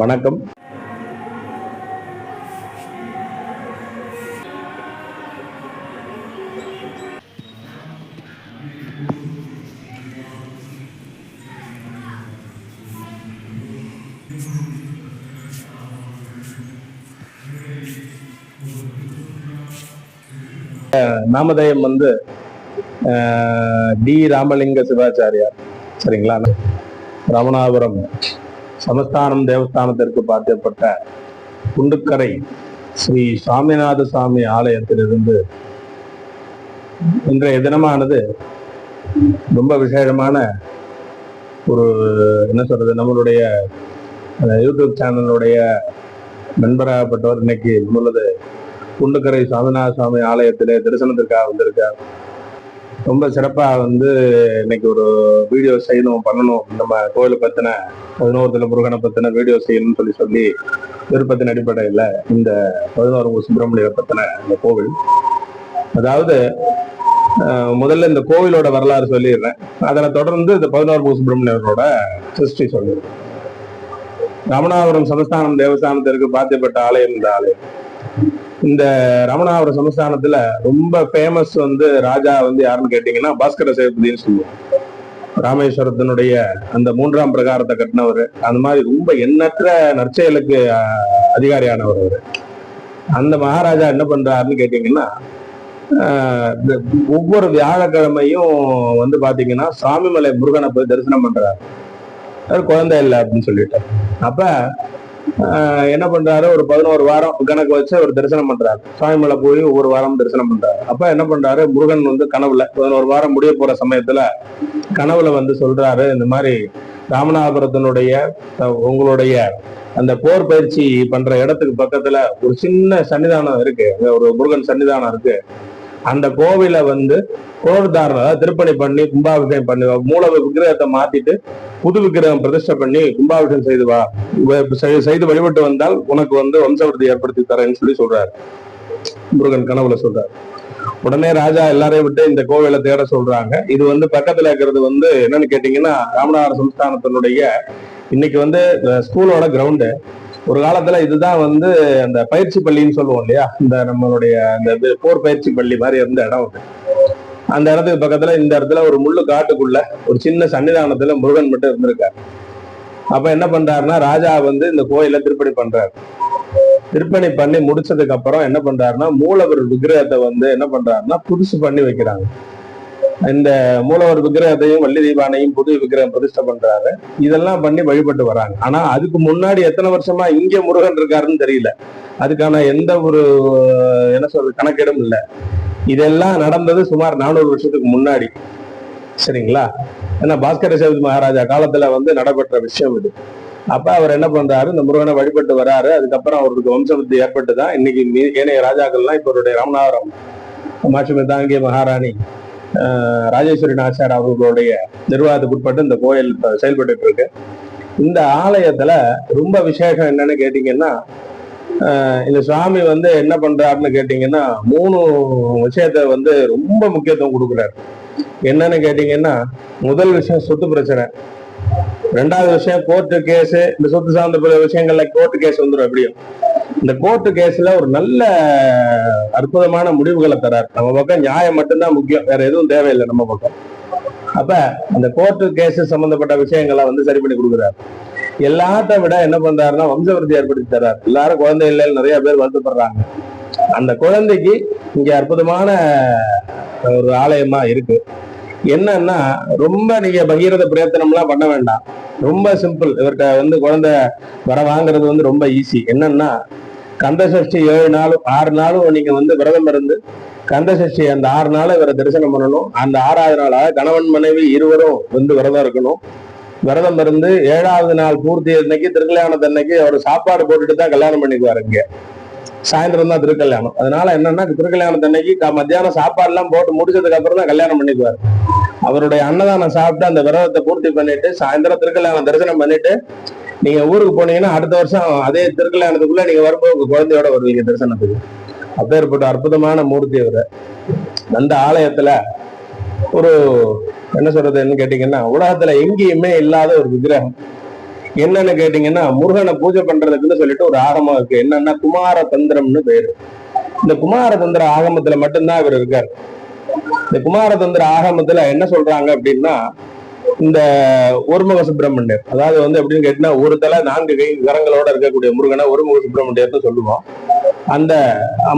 வணக்கம். நாமதேயம் வந்து டி ராமலிங்க சிவாச்சாரியார். சரிங்களா? ராமநாதபுரம். சமஸ்தானம் தேவஸ்தானத்திற்கு பாத்தியப்பட்ட குண்டுக்கரை ஸ்ரீ சாமிநாத சுவாமி ஆலயத்திலிருந்து இன்றைய தினமானது ரொம்ப விசேஷமான ஒரு என்ன சொல்றது நம்மளுடைய யூடியூப் சேனலுடைய நண்பராகப்பட்டவர் இன்னைக்கு நம்மளது குண்டுக்கரை சாமிநாத சுவாமி ஆலயத்திலே தரிசனத்திற்காக வந்திருக்கார். ரொம்ப சிறப்பா வந்து இன்னைக்கு ஒரு வீடியோ செய்யணும் பண்ணணும். நம்ம கோயிலை பத்தின பதினோருத்துல முருகனை பத்தின வீடியோ செய்யணும்னு சொல்லி சொல்லி விருப்பத்தின் அடிப்படையில இந்த பதினோரு சுப்பிரமணியரை பத்தின இந்த கோவில். அதாவது முதல்ல இந்த கோவிலோட வரலாறு சொல்லிடுறேன். அதனை தொடர்ந்து இந்த பதினோரு சுப்பிரமணியரோட ஹிஸ்டரி சொல்லிடுறேன். ரமணாபுரம் சமஸ்தானம் தேவஸ்தானத்திற்கு பாத்தியப்பட்ட ஆலயம் இந்த ஆலயம். இந்த ரமணாவர சமஸ்தானத்துல ரொம்ப ஃபேமஸ் வந்து ராஜா வந்து யாருன்னு கேட்டீங்கன்னா பாஸ்கர சேதுபதினு சொல்லுவோம் ராமேஸ்வரத்தினுடைய அந்த மூன்றாம் பிரகாரத்தை கட்டினவர். அந்த மாதிரி ரொம்ப எண்ணற்ற நற்செயலுக்கு அதிகாரியானவர் அவர். அந்த மகாராஜா என்ன பண்றாருன்னு கேட்டீங்கன்னா இந்த ஒவ்வொரு வியாழக்கிழமையும் வந்து பாத்தீங்கன்னா சாமிமலை முருகனை போய் தரிசனம் பண்றாரு. குழந்தை இல்லை அப்படின்னு சொல்லிட்டு அப்ப என்ன பண்றாரு? ஒரு பதினோரு வாரம் கணக்கு வச்சு அவர் தரிசனம் பண்றாரு. சுவாமிமலை போய் ஒவ்வொரு வாரம் தரிசனம் பண்றாரு. அப்ப என்ன பண்றாரு? முருகன் வந்து கனவுல பதினோரு வாரம் முடிய போற சமயத்துல கனவுல வந்து சொல்றாரு இந்த மாதிரி ராமநாதபுரத்தினுடைய உங்களுடைய அந்த போர் பயிற்சி பண்ற இடத்துக்கு பக்கத்துல ஒரு சின்ன சன்னிதானம் இருக்கு. ஒரு முருகன் சன்னிதானம் இருக்கு. அந்த கோவில வந்து புனருத்தாரணம் அதாவது திருப்பணி பண்ணி கும்பாபிஷேகம் பண்ணி மூல விக்கிரகத்தை மாத்திட்டு புது விக்கிரகம் பிரதிஷ்டை பண்ணி கும்பாபிஷேகம் செய்து வா. செய்து வழிபட்டு வந்தால் உனக்கு வந்து வம்சவர்த்தி ஏற்படுத்தி தரேன்னு சொல்லி சொல்றாரு. முருகன் கனவுல சொல்றாரு. உடனே ராஜா எல்லாரையும் விட்டு இந்த கோவிலை தேட சொல்றாங்க. இது வந்து பக்கத்துல இருக்கிறது வந்து என்னன்னு கேட்டீங்கன்னா ராமநாதர் சம்ஸ்தானத்தினுடைய இன்னைக்கு வந்து ஸ்கூலோட கிரவுண்டு ஒரு காலத்துல இதுதான் வந்து அந்த பயிற்சி பள்ளின்னு சொல்லுவோம் இல்லையா? இந்த நம்மளுடைய அந்த இது போர் பயிற்சி பள்ளி மாதிரி இருந்த இடம் அது. அந்த இடத்துக்கு பக்கத்துல இந்த இடத்துல ஒரு முள்ளு காட்டுக்குள்ள ஒரு சின்ன சன்னிதானத்துல முருகன் மட்டும் இருந்திருக்காரு. அப்ப என்ன பண்றாருன்னா ராஜா வந்து இந்த கோயிலை திருப்பணி பண்றாரு. திருப்பணி பண்ணி முடிச்சதுக்கு அப்புறம் என்ன பண்றாருன்னா மூலவர் விக்கிரகத்தை வந்து என்ன பண்றாருன்னா புதுசு பண்ணி வைக்கிறாங்க. இந்த மூலவர் விக்கிரகத்தையும் வள்ளி தீபானையும் புது விக்கிரகம் பிரதிஷ்டை பண்றாரு. இதெல்லாம் பண்ணி வழிபட்டு வராங்க. ஆனா அதுக்கு முன்னாடி எத்தனை வருஷமா இங்க முருகன் இருக்காருன்னு தெரியல. அதுக்கான எந்த ஒரு என்ன சொல்றது கணக்கெடும் இல்லை. இதெல்லாம் நடந்தது சுமார் நானூறு வருஷத்துக்கு முன்னாடி. சரிங்களா? ஏன்னா பாஸ்கர சேவதி மகாராஜா காலத்துல வந்து நடைபெற்ற விஷயம் இது. அப்ப அவர் என்ன பண்றாரு இந்த முருகனை வழிபட்டு வராரு. அதுக்கப்புறம் அவருக்கு வம்சவருத்தி ஏற்பட்டுதான். இன்னைக்கு ஏனைய ராஜாக்கள்லாம் இப்ப அவருடைய ராமநாதபுரம். மாட்சிமை தாங்கிய மகாராணி. ராஜேஸ்வரி நாச்சியார் அவர்களுடைய நிர்வாகத்துக்கு உட்பட்டு இந்த கோயில் செயல்பட்டு இருக்கு. இந்த ஆலயத்துல ரொம்ப விசேஷம் என்னன்னு கேட்டீங்கன்னா இந்த சுவாமி வந்து என்ன பண்றாருன்னு கேட்டீங்கன்னா மூணு விஷயத்த வந்து ரொம்ப முக்கியத்துவம் கொடுக்குறாரு. என்னன்னு கேட்டீங்கன்னா முதல் விஷயம் சொத்து பிரச்சனை. ரெண்டாவது விஷயம் கோர்ட்டு கேஸ் இந்த சொத்து சார்ந்த பிற விஷயங்கள்ல கோர்ட்டு கேஸ் வந்துடும் எப்படியும். இந்த கோர்ட்டு கேஸ்ல ஒரு நல்ல அற்புதமான முடிவுகளை தரார் நம்ம பக்கம் நியாயம் மட்டும்தான் முக்கியம் வேற எதுவும் தேவையில்லை நம்ம பக்கம். அப்ப அந்த கோர்ட்டு கேஸ் சம்பந்தப்பட்ட விஷயங்களை வந்து சரி பண்ணி கொடுக்குறாரு. எல்லாத்த விட என்ன பண்றாருன்னா வம்சவருத்தி ஏற்படுத்தி தர்றாரு. எல்லாரும் குழந்தை இல்லைன்னு நிறைய பேர் வருத்தப்படுறாங்க. அந்த குழந்தைக்கு இங்க அற்புதமான ஒரு ஆலயமா இருக்கு. என்னன்னா ரொம்ப நீங்க பகீரத பிரயத்தனம்லாம் பண்ண வேண்டாம். ரொம்ப சிம்பிள் இவர்கிட்ட வந்து குழந்தை வர வாங்குறது வந்து ரொம்ப ஈஸி என்னன்னா கந்த சஷ்டி ஏழு நாளும் ஆறு நாளும் நீங்க வந்து விரதம் இருந்து கந்த சஷ்டி அந்த ஆறு நாள் இவரை தரிசனம் பண்ணணும். அந்த ஆறாவது நாளாக கணவன் மனைவி இருவரும் வந்து விரதம் இருக்கணும். விரதம் இருந்து ஏழாவது நாள் பூர்த்தி அன்னைக்கு திருக்கல்யாணத்து அன்னைக்கு அவர் சாப்பாடு போட்டுட்டு தான் கல்யாணம் பண்ணிக்குவாரு இங்க. சாயந்தரம் தான் திருக்கல்யாணம். அதனால என்னன்னா திருக்கல்யாணத்து அன்னைக்கு மத்தியானம் சாப்பாடு எல்லாம் போட்டு முடிச்சதுக்கு அப்புறம் தான் கல்யாணம் பண்ணிக்குவாரு. அவருடைய அன்னதானம் சாப்பிட்டு அந்த விரதத்தை பூர்த்தி பண்ணிட்டு சாயந்தரம் திருக்கல்யாணம் தரிசனம் பண்ணிட்டு நீங்க ஊருக்கு போனீங்கன்னா அடுத்த வருஷம் அதே திருக்கல்யாணத்துக்குள்ள நீங்க வரும்போது உங்க குழந்தையோட வருவீங்க தரிசனத்துக்கு. அப்பேற்பட்ட அற்புதமான மூர்த்தி அவர். அந்த ஆலயத்துல ஒரு என்ன சொல்றதுன்னு கேட்டீங்கன்னா உலகத்துல எங்கேயுமே இல்லாத ஒரு விக்கிரகம். என்னன்னு கேட்டீங்கன்னா முருகனை பூஜை பண்றதுக்குன்னு சொல்லிட்டு ஒரு ஆகமம் இருக்கு. என்னன்னா குமார தந்திரம்னு பேரு. இந்த குமார தந்திர ஆகமத்துல மட்டும்தான் இவர் இருக்காரு. இந்த குமாரதந்திர ஆகமத்துல என்ன சொல்றாங்க அப்படின்னா இந்த ஒருமுக சுப்பிரமணியர் அதாவது வந்து எப்படின்னு கேட்டீங்கன்னா ஒரு தலை நான்கு கை கரங்களோட இருக்கக்கூடிய முருகனை ஒருமுக சுப்பிரமணியர்னு சொல்லுவோம் அந்த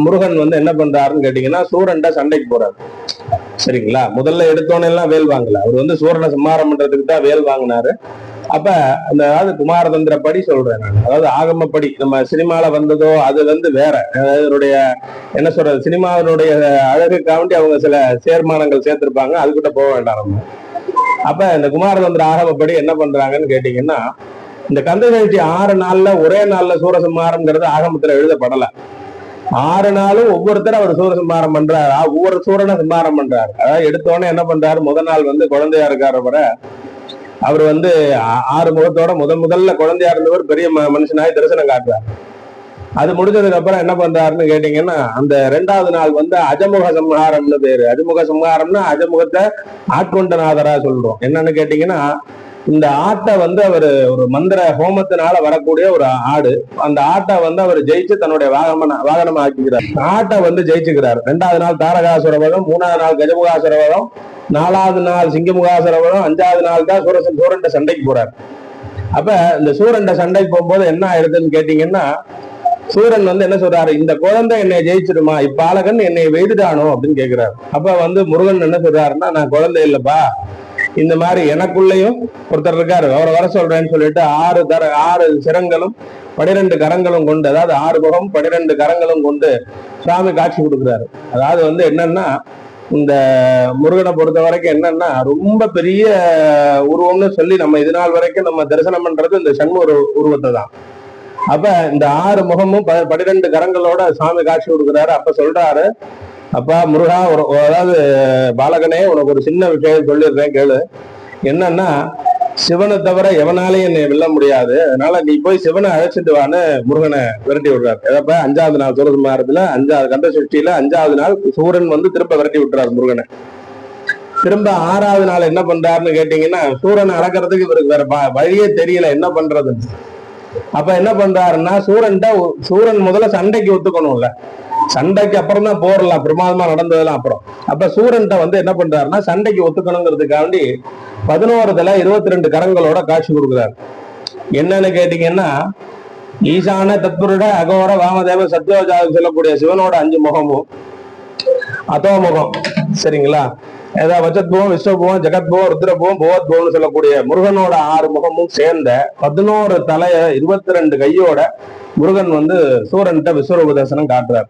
முருகன் வந்து என்ன பண்றாருன்னு கேட்டீங்கன்னா சூரன்ட சண்டைக்கு போறாரு. சரிங்களா? முதல்ல எடுத்தோன்னே எல்லாம் வேல் வாங்கல. அவர் வந்து சூரனை சம்மாரம் பண்றதுக்கு தான் வேல் வாங்கினாரு. அப்ப அந்த அதாவது குமாரதந்திரப்படி சொல்றேன் நான். அதாவது ஆகமப்படி நம்ம சினிமால வந்ததோ அது வந்து வேற. அதனுடைய என்ன சொல்றது சினிமாவினுடைய அழகுக்காண்டி அவங்க சில சேர்மானங்கள் சேர்த்திருப்பாங்க. அதுக்கிட்ட போக வேண்டாம் நம்ம. அப்ப இந்த குமாரதந்திர ஆகமப்படி என்ன பண்றாங்கன்னு கேட்டீங்கன்னா இந்த கந்த ஆறு நாள்ல ஒரே நாள்ல சூரசம்ஹாரம்ங்கிறது ஆகமத்துல எழுதப்படல. ஆறு நாளும் ஒவ்வொருத்தர் அவர் சூரசம்ஹாரம் பண்றாரு? ஒவ்வொரு சூரனை சம்ஹாரம் பண்றாரு. அதாவது எடுத்தோடனே என்ன பண்றாரு? முதல் நாள் வந்து குழந்தையா இருக்காரு வர அவர் வந்து ஆறு முகத்தோட முதல் முதல்ல குழந்தையா இருந்தவர் பெரிய ம- மனுஷனாய் தரிசனம் காட்டுறாரு. அது முடிஞ்சதுக்கு அப்புறம் என்ன பண்றாருன்னு கேட்டீங்கன்னா அந்த ரெண்டாவது நாள் வந்து அஜமுக சம்ஹாரம்னு பேரு. அஜமுக சம்ஹாரம்னா அஜமுகத்தை ஆட்கொண்டநாதரா சொல்றோம். என்னன்னு கேட்டீங்கன்னா இந்த ஆட்டை வந்து அவர் ஒரு மந்திர ஹோமத்தினால வரக்கூடிய ஒரு ஆடு. அந்த ஆட்டை வந்து அவர் ஜெயிச்சு தன்னுடைய வாகன வாகனமா ஆக்கிக்கிறார் ஆட்டை வந்து ஜெயிச்சுக்கிறார். ரெண்டாவது நாள் தாரகாசுரவதம் மூணாவது நாள் கஜமுகாசுரவதம் நாலாவது நாள் சிங்கமுகாசரவனும் அஞ்சாவது நாள் தான் சூரசன் சூரண்ட சண்டைக்கு போறார். அப்ப இந்த சூரண்ட சண்டைக்கு போகும்போது என்ன ஆயிடுதுன்னு கேட்டீங்கன்னா சூரன் வந்து என்ன சொல்றாரு? இந்த குழந்தை என்னை ஜெயிச்சிடுமா? இப்பாலகன் என்னை வெய்துடானோ அப்படின்னு கேக்குறாரு. அப்ப வந்து முருகன் என்ன சொல்றாருன்னா நான் குழந்தை இல்லப்பா. இந்த மாதிரி எனக்குள்ளேயும் ஒருத்தர் இருக்காரு. அவரை வர சொல்றேன்னு சொல்லிட்டு ஆறு தர ஆறு சிரங்களும் பனிரெண்டு கரங்களும் கொண்டு அதாவது ஆறு முகம் பனிரெண்டு கரங்களும் கொண்டு சுவாமி காட்சி கொடுக்குறாரு. அதாவது வந்து என்னன்னா இந்த முருகனை பொறுத்த வரைக்கும் என்னன்னா ரொம்ப பெரிய உருவம்னு சொல்லி நம்ம இது நாள் வரைக்கும் நம்ம தரிசனம் பண்றது இந்த சண்முக உருவத்தை தான். அப்ப இந்த ஆறு முகமும் ப- கரங்களோட சாமி காட்சி கொடுக்குறாரு. அப்ப சொல்றாரு அப்பா முருகா ஒரு அதாவது பாலகனே உனக்கு ஒரு சின்ன விஷயம் சொல்லிடுறேன் கேளு. என்னன்னா சிவனை தவிர எவனாலையும் என்னை வெல்ல முடியாது. அதனால நீ போய் சிவனை அழைச்சிட்டு வான்னு முருகனை விரட்டி விடுறாரு. எதப்ப அஞ்சாவது நாள் சூரசம்ஹாரத்துல அஞ்சாவது கந்த சுஷ்டியில அஞ்சாவது நாள் சூரன் வந்து திரும்ப விரட்டி விட்டுறாரு முருகனை. திரும்ப ஆறாவது நாள் என்ன பண்றாருன்னு கேட்டீங்கன்னா சூரனை அடக்கிறதுக்கு இவருக்கு வேற வழியே தெரியல. என்ன பண்றதுன்னு அப்ப என்ன பண்றாருன்னா சூரன்ட்ட சூரன் முதல்ல சண்டைக்கு ஒத்துக்கணும்ல. சண்டைக்கு அப்புறம் தான் போறலாம் பிரமாதமா நடந்ததெல்லாம் அப்புறம். அப்ப சூரன்ட்ட வந்து என்ன பண்றாருன்னா சண்டைக்கு ஒத்துக்கணுங்கிறதுக்காண்டி பதினோரு தலை இருபத்தி ரெண்டு கரங்களோட காட்சி கொடுக்குறாரு. என்னன்னு கேட்டீங்கன்னா ஈசான தத்புருட அகோர வாமதேவ சத்யோஜாதம் சொல்லக்கூடிய சிவனோட அஞ்சு முகமும் அதோ முகம். சரிங்களா? ஏதா வச்சத்புவம் விஸ்வபுவம் ஜெகத்புவம் ருத்ரபுவம் புவத்புவம்னு சொல்லக்கூடிய முருகனோட ஆறு முகமும் சேர்ந்த பதினோரு தலைய இருபத்தி ரெண்டு கையோட முருகன் வந்து சூரன்கிட்ட விஸ்வரூப தரிசனம் காட்டுறாரு.